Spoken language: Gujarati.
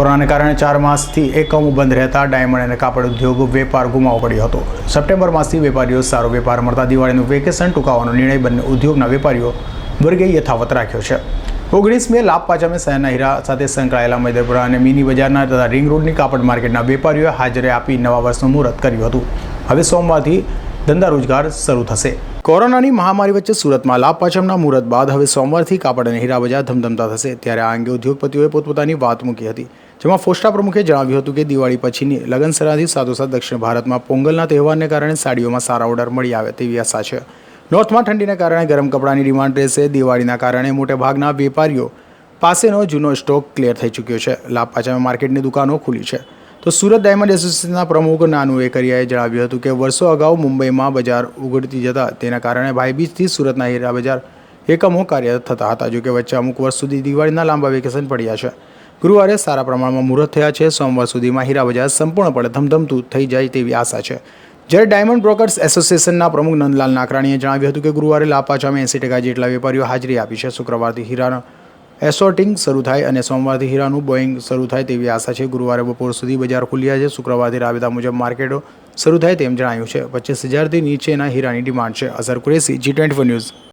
કોરોનાને કારણે ચાર માસથી એકમો બંધ રહેતા ડાયમંડ અને કાપડ ઉદ્યોગ વેપાર ગુમાવો પડ્યો હતો. સપ્ટેમ્બર માસથી વેપારીઓ સારો વેપાર મળતા દિવાળીનું વેકેશન ટૂંકાવવાનો નિર્ણય બંને ઉદ્યોગના વેપારીઓ વર્ગે યથાવત રાખ્યો છે. ઓગણીસ મે લાભ પાચામે શહેરના હીરા સાથે સંકળાયેલા મૈદરપુરા અને મિની બજારના તથા રિંગ રોડની કાપડ માર્કેટના વેપારીઓએ હાજરી આપી નવા વર્ષનું મુહૂર્ત કર્યું હતું. હવે સોમવારથી ધંધા રોજગાર શરૂ થશે. કોરોનાની મહામારી વચ્ચે સુરતમાં લાભ પાચમના મુહૂર્ત બાદ હવે સોમવારથી કાપડ અને હીરા બજાર ધમધમતા થશે. ત્યારે આ અંગે ઉદ્યોગપતિઓએ પોતપોતાની વાત મૂકી હતી. જેમાં ફોસ્ટા પ્રમુખે જણાવ્યું હતું કે દિવાળી પછીની લગનસરાથી સાથોસાથ દક્ષિણ ભારતમાં પોંગલના તહેવારને કારણે સાડીઓમાં સારા ઓર્ડર મળી આવે તેવી આશા છે. નોર્થમાં ઠંડીને કારણે ગરમ કપડાની ડિમાન્ડ રહેશે. દિવાળીના કારણે મોટેભાગના વેપારીઓ પાસેનો જૂનો સ્ટોક ક્લિયર થઈ ચૂક્યો છે. લાપાચામાં પાચામે માર્કેટની દુકાનો ખુલી છે. તો સુરત ડાયમંડ એસોસિએશનના પ્રમુખ નાનુ એકરિયાએ જણાવ્યું હતું કે વર્ષો અગાઉ મુંબઈમાં બજાર ઉગડતી જતા તેના કારણે ભાઈબીજથી સુરતના હીરા બજાર એકમો કાર્યરત થતા હતા, જોકે વચ્ચે અમુક વર્ષ સુધી દિવાળીના લાંબા વેકેશન પડ્યા છે. ગુરુવારે સારા પ્રમાણમાં મુહૂર્ત થયા છે. સોમવાર સુધીમાં હીરા બજાર સંપૂર્ણપણે ધમધમતું થઈ જાય તેવી આશા છે. જ્યારે ડાયમંડ બ્રોકર્સ એસોસિએશનના પ્રમુખ નંદલાલ નાકરાણીએ જણાવ્યું હતું કે ગુરુવારે લાપાચામે એંસી ટકા જેટલા વેપારીઓ હાજરી આપી છે. શુક્રવારથી હીરાનો એસોર્ટિંગ શરૂ થાય અને સોમવારથી હીરાનું બોઈંગ શરૂ થાય તેવી આશા છે. ગુરુવારે બપોર સુધી બજાર ખુલ્યા છે. શુક્રવારથી રાબેતા મુજબ માર્કેટો શરૂ થાય તેમ જણાયું છે. પચીસ હજારથી નીચેના હીરાની ડિમાન્ડ છે. Azhar Qureshi, G twenty news.